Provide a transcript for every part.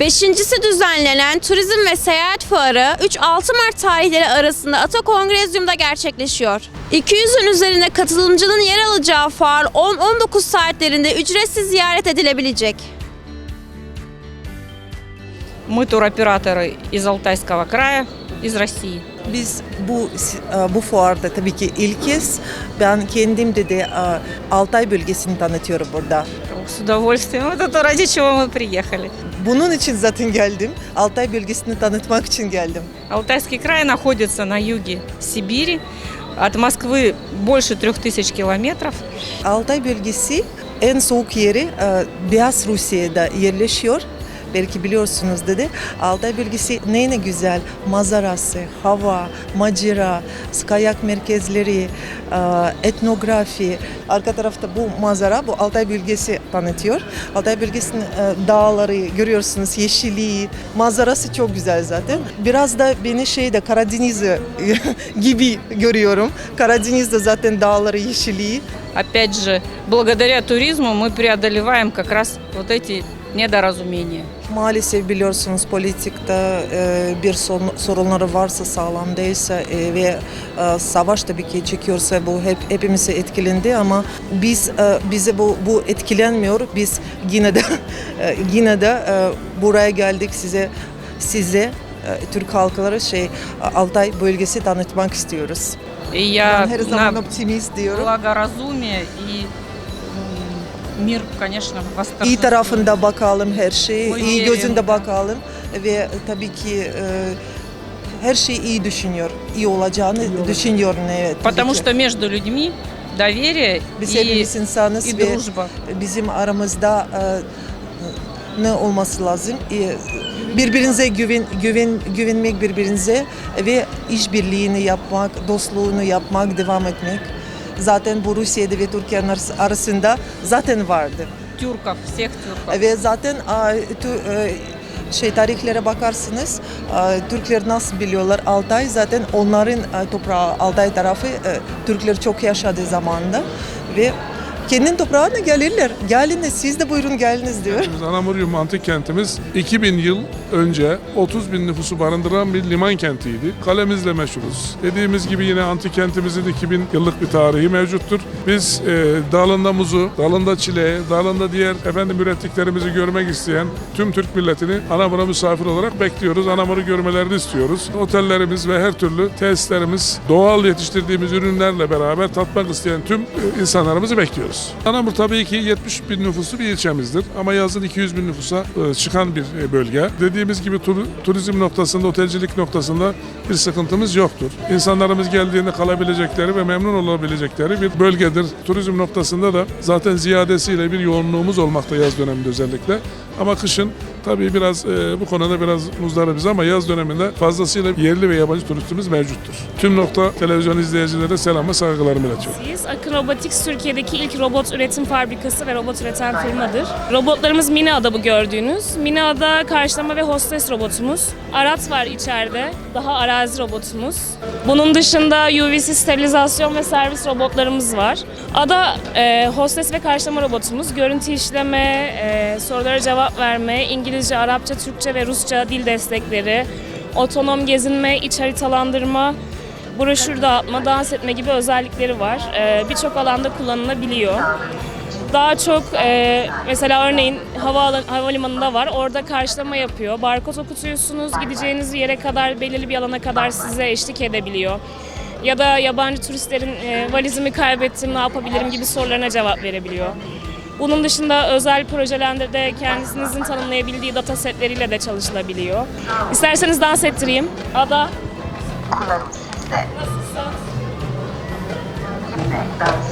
Beşincisi düzenlenen Turizm ve Seyahat Fuarı 3-6 Mart tarihleri arasında Ata Kongrezyum'da gerçekleşiyor. 200'ün üzerinde katılımcının yer alacağı fuar 10-19 saatlerinde ücretsiz ziyaret edilebilecek. Мы туроператоры из Алтайского края, из России. Biz bu e, bu fuarda tabii ki ilk kez ben kendim de de e, Altay bölgesini tanıtıyorum burada. С удовольствием. Это ради чего мы приехали. Bunun için zaten geldim. Altay bölgesini tanıtmak için geldim. Алтайский край находится на юге Сибири. От Москвы больше трех tысяч километров. Altay bölgesi en soğuk yeri e, Beyaz Rusya'da yerleşiyor. Belki biliyorsunuz dedi. Altay bölgesi ne ne güzel. Manzarası, hava, macera, kayak merkezleri, e, etnografi. Arka tarafta bu manzara, bu Altay bölgesi tanıtıyor. Altay bölgesinin e, dağları görüyorsunuz, yeşilliği, manzarası çok güzel zaten. Biraz da beni şeyde Karadeniz gibi görüyorum. Karadeniz'de zaten dağları, yeşilliği. Опять же, благодаря туризму мы преодолеваем как раз вот эти недоразумения. Maalesef biliyorsunuz politikte e, bir sorun, sorunları varsa sağlam değilse e, ve e, savaş tabii ki çekiyorsa bu hep hepimizi etkilendi ama biz e, bize bu bu etkilenmiyor. Biz yine de e, yine de e, buraya geldik size size e, Türk halkları şey Altay bölgesi tanıtmak istiyoruz. И я Ben her zaman на optimist diyorum. благоразумие и м, мир, конечно, İyi восторжествует. tarafında bakalım her şeyi, Bu iyi yerim. gözünde bakalım ve tabii ki e, her şeyi iyi düşünüyor, iyi olacağını düşünüyorum evet. tabii Потому ki. что между людьми доверие biz и, hepimiz insanız и ve дружба. bizim aramızda e, ne olması lazım? E, birbirinize güven, güven, güvenmek birbirinize ve işbirliğini yapmak, dostluğunu yapmak, devam etmek. Zaten bu Rusya'da ve Türkiye'nin arası- arasında zaten vardı. Тюрков, всех тюрков. Ve zaten a, tü- e, şey tarihlere bakarsınız e, Türkler nasıl biliyorlar Altay zaten onların e, toprağı Altay tarafı e, Türkler çok yaşadığı zamanda ve kendin toprağına gelirler. Geliniz siz de buyurun geliniz diyor. Biz Anamurium antik kentimiz 2000 yıl önce 30 bin nüfusu barındıran bir liman kentiydi. Kalemizle meşhuruz. Dediğimiz gibi yine antik kentimizin 2000 yıllık bir tarihi mevcuttur. Biz e, dalında muzu, dalında çileği, dalında diğer efendim ürettiklerimizi görmek isteyen tüm Türk milletini Anamur'a misafir olarak bekliyoruz. Anamur'u görmelerini istiyoruz. Otellerimiz ve her türlü tesislerimiz doğal yetiştirdiğimiz ürünlerle beraber tatmak isteyen tüm e, insanlarımızı bekliyoruz. Anamur tabii ki 70 bin nüfuslu bir ilçemizdir ama yazın 200 bin nüfusa e, çıkan bir e, bölge. Dediğimiz gibi tur- turizm noktasında, otelcilik noktasında bir sıkıntımız yoktur. İnsanlarımız geldiğinde kalabilecekleri ve memnun olabilecekleri bir bölgedir. Turizm noktasında da zaten ziyadesiyle bir yoğunluğumuz olmakta yaz döneminde özellikle. Ama kışın tabii biraz e, bu konuda biraz muzdaribız ama yaz döneminde fazlasıyla yerli ve yabancı turistimiz mevcuttur. Tüm nokta televizyon izleyicilere selam ve saygılarımı iletiyorum. Biz Akın Robotics Türkiye'deki ilk robot üretim fabrikası ve robot üreten firmadır. Robotlarımız Mina'da bu gördüğünüz. Mina'da karşılama ve hostes robotumuz. Arat var içeride. Daha arazi robotumuz. Bunun dışında UVC sterilizasyon ve servis robotlarımız var. Ada e, hostes ve karşılama robotumuz. Görüntü işleme, e, sorulara cevap verme, İngilizce, Arapça, Türkçe ve Rusça dil destekleri, otonom gezinme, iç haritalandırma, broşür dağıtma, dans etme gibi özellikleri var. Ee, Birçok alanda kullanılabiliyor. Daha çok e, mesela örneğin havaalan, havalimanında var. Orada karşılama yapıyor. Barkod okutuyorsunuz. Gideceğiniz yere kadar belirli bir alana kadar size eşlik edebiliyor. Ya da yabancı turistlerin e, valizimi kaybettim ne yapabilirim gibi sorularına cevap verebiliyor. Bunun dışında özel projelerde de kendinizin tanımlayabildiği data setleriyle de çalışılabiliyor. İsterseniz dans ettireyim. Ada sizde.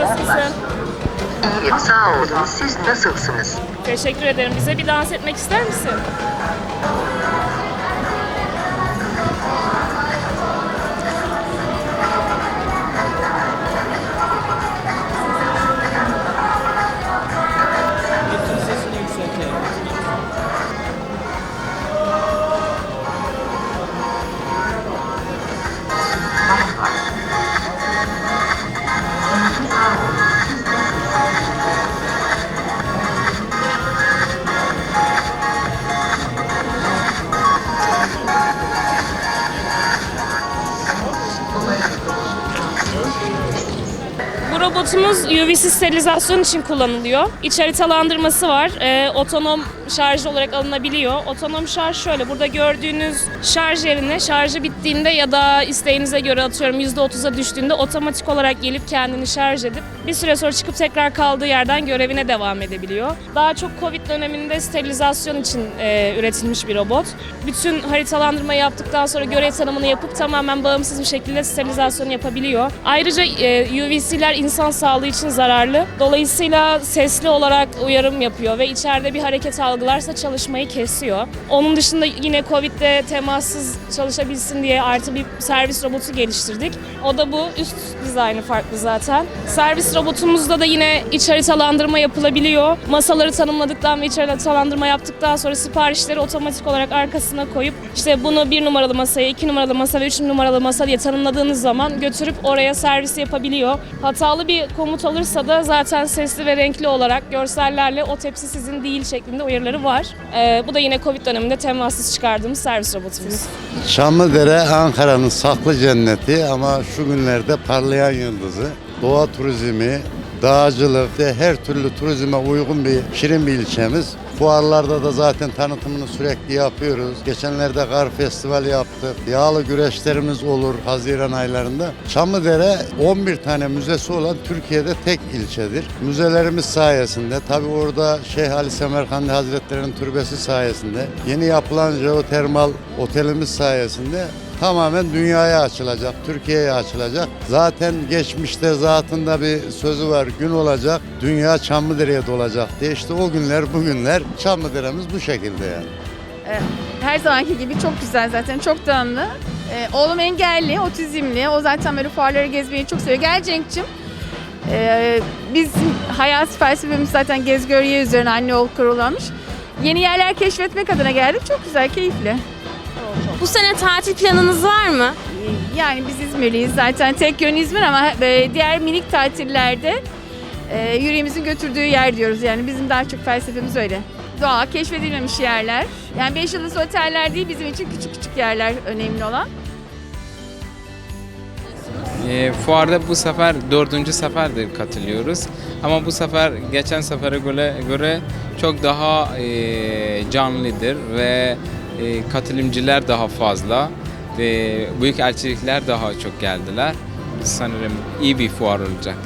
Nasılsın? İyiyim sağ olun. Siz nasılsınız? Teşekkür ederim. Bize bir dans etmek ister misin? Robotumuz UVC sterilizasyon için kullanılıyor. İç haritalandırması var. Ee, otonom şarj olarak alınabiliyor. Otonom şarj şöyle. Burada gördüğünüz şarj yerine şarjı bittiğinde ya da isteğinize göre atıyorum %30'a düştüğünde otomatik olarak gelip kendini şarj edip bir süre sonra çıkıp tekrar kaldığı yerden görevine devam edebiliyor. Daha çok Covid döneminde sterilizasyon için e, üretilmiş bir robot. Bütün haritalandırma yaptıktan sonra görev tanımını yapıp tamamen bağımsız bir şekilde sterilizasyonu yapabiliyor. Ayrıca e, UVC'ler insan sağlığı için zararlı. Dolayısıyla sesli olarak uyarım yapıyor ve içeride bir hareket algılarsa çalışmayı kesiyor. Onun dışında yine Covid'de temassız çalışabilsin diye artı bir servis robotu geliştirdik. O da bu. Üst dizaynı farklı zaten. Servis robotumuzda da yine iç haritalandırma yapılabiliyor. Masaları tanımladıktan ve iç haritalandırma yaptıktan sonra siparişleri otomatik olarak arkasına koyup işte bunu bir numaralı masaya, iki numaralı masa ve üç numaralı masa diye tanımladığınız zaman götürüp oraya servis yapabiliyor. Hatalı bir komut alırsa da zaten sesli ve renkli olarak görsellerle o tepsi sizin değil şeklinde uyarıları var. Ee, bu da yine Covid döneminde temassız çıkardığımız servis robotumuz. Çamlıdere Ankara'nın saklı cenneti ama şu günlerde parlayan yıldızı. Doğa turizmi, dağcılık ve her türlü turizme uygun bir şirin bir ilçemiz. Fuarlarda da zaten tanıtımını sürekli yapıyoruz. Geçenlerde kar festivali yaptık. Yağlı güreşlerimiz olur Haziran aylarında. Çamlıdere 11 tane müzesi olan Türkiye'de tek ilçedir. Müzelerimiz sayesinde tabi orada Şeyh Ali Semerkandi Hazretleri'nin türbesi sayesinde yeni yapılan jeotermal otelimiz sayesinde tamamen dünyaya açılacak, Türkiye'ye açılacak. Zaten geçmişte zatında bir sözü var, gün olacak, dünya Çamlıdere'ye dolacak diye. İşte o günler bugünler Çamlıdere'miz bu şekilde yani. Her zamanki gibi çok güzel zaten çok dağınlı. Ee, oğlum engelli, otizmli. O zaten böyle fuarları gezmeyi çok seviyor. Gel Cenk'cim. Ee, biz hayat felsefemiz zaten gez gör ye üzerine anne ol kurulamış. Yeni yerler keşfetmek adına geldik. Çok güzel, keyifli. Bu sene tatil planınız var mı? Yani biz İzmirliyiz zaten tek yön İzmir ama e, diğer minik tatillerde e, yüreğimizin götürdüğü yer diyoruz. Yani bizim daha çok felsefemiz öyle. Doğa, keşfedilmemiş yerler. Yani 5 yıldız oteller değil bizim için küçük küçük yerler önemli olan. E, fuarda bu sefer dördüncü seferdir katılıyoruz. Ama bu sefer geçen sefere göre, göre çok daha e, canlıdır ve e, katılımcılar daha fazla ve büyük elçilikler daha çok geldiler. Sanırım iyi bir fuar olacak.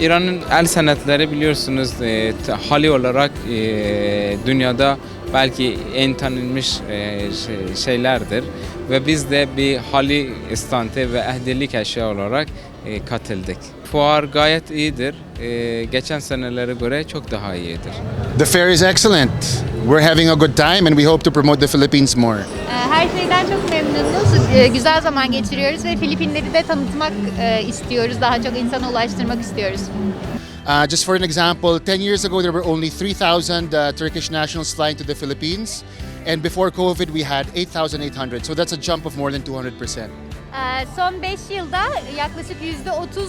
İran'ın el sanatları biliyorsunuz e, hali olarak e, dünyada belki en tanınmış e, şey- şeylerdir ve biz de bir hali istante ve ehlilik eşya olarak e, katıldık. Fuar gayet iyidir. E, geçen senelere göre çok daha iyidir. The fair is excellent. We're having a good time and we hope to promote the Philippines more. Her şeyden çok memnunuz. Ee, Güzel zaman geçiriyoruz ve Filipinleri de tanıtmak e, istiyoruz. Daha çok insana ulaştırmak istiyoruz. Uh, just for an example, 10 years ago there were only 3,000 uh, Turkish nationals flying to the Philippines. And before COVID, we had 8,800. So that's a jump of more than 200%. Ee, Son 5 yılda yaklaşık %30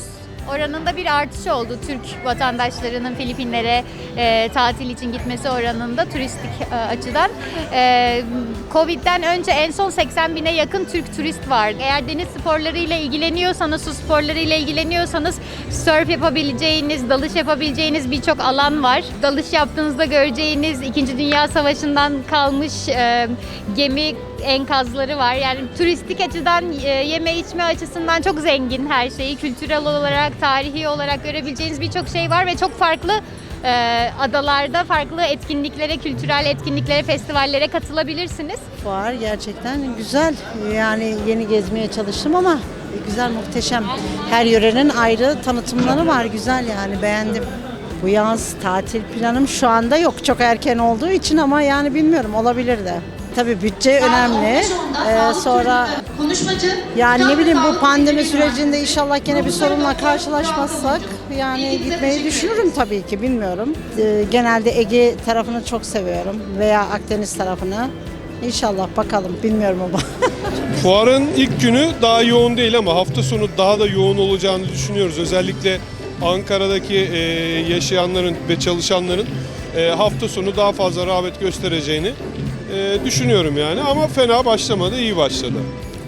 oranında bir artış oldu Türk vatandaşlarının Filipinlere e, tatil için gitmesi oranında turistik e, açıdan. E, Covid'den önce en son 80 bine yakın Türk turist var. Eğer deniz sporlarıyla ilgileniyorsanız, su sporlarıyla ilgileniyorsanız surf yapabileceğiniz, dalış yapabileceğiniz birçok alan var. Dalış yaptığınızda göreceğiniz 2. Dünya Savaşı'ndan kalmış e, gemi enkazları var. Yani turistik açıdan e, yeme içme açısından çok zengin her şeyi. Kültürel olarak, tarihi olarak görebileceğiniz birçok şey var ve çok farklı e, adalarda farklı etkinliklere, kültürel etkinliklere, festivallere katılabilirsiniz. Fuar gerçekten güzel. Yani yeni gezmeye çalıştım ama güzel, muhteşem. Her yörenin ayrı tanıtımları var. Güzel yani beğendim. Bu yaz tatil planım şu anda yok. Çok erken olduğu için ama yani bilmiyorum olabilir de. Tabii bütçe önemli. Ee, sonra yani ne bileyim bu pandemi sürecinde inşallah gene bir sorunla karşılaşmazsak yani gitmeyi düşünürüm tabii ki bilmiyorum. Ee, genelde Ege tarafını çok seviyorum veya Akdeniz tarafını. İnşallah bakalım bilmiyorum ama. Fuarın ilk günü daha yoğun değil ama hafta sonu daha da yoğun olacağını düşünüyoruz. Özellikle Ankara'daki e, yaşayanların ve çalışanların e, hafta sonu daha fazla rağbet göstereceğini e, düşünüyorum yani. Ama fena başlamadı, iyi başladı.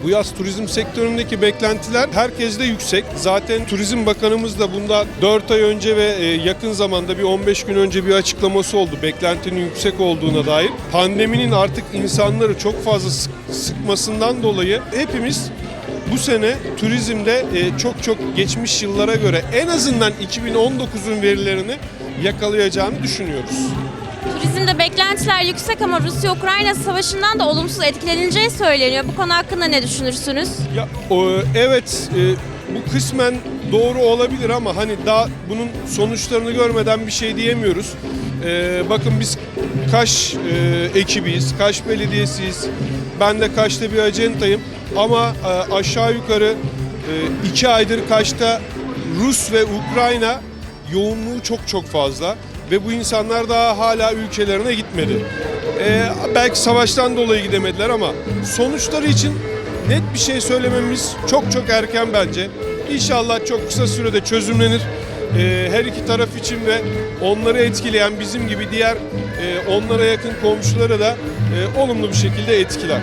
Bu yaz turizm sektöründeki beklentiler herkeste yüksek. Zaten Turizm Bakanımız da bundan 4 ay önce ve e, yakın zamanda bir 15 gün önce bir açıklaması oldu. Beklentinin yüksek olduğuna dair. Pandeminin artık insanları çok fazla sık- sıkmasından dolayı hepimiz bu sene turizmde e, çok çok geçmiş yıllara göre en azından 2019'un verilerini yakalayacağını düşünüyoruz. Turizmde beklentiler yüksek ama Rusya-Ukrayna savaşından da olumsuz etkilenileceği söyleniyor. Bu konu hakkında ne düşünürsünüz? Ya evet e, bu kısmen doğru olabilir ama hani daha bunun sonuçlarını görmeden bir şey diyemiyoruz. E, bakın biz Kaş e, ekibiyiz, Kaş Belediyesi'yiz. Ben de Kaş'ta bir acentayım ama e, aşağı yukarı iki aydır Kaş'ta Rus ve Ukrayna yoğunluğu çok çok fazla ve bu insanlar daha hala ülkelerine gitmedi. Ee, belki savaştan dolayı gidemediler ama sonuçları için net bir şey söylememiz çok çok erken bence. İnşallah çok kısa sürede çözümlenir. Ee, her iki taraf için ve onları etkileyen bizim gibi diğer e, onlara yakın komşuları da e, olumlu bir şekilde etkiler.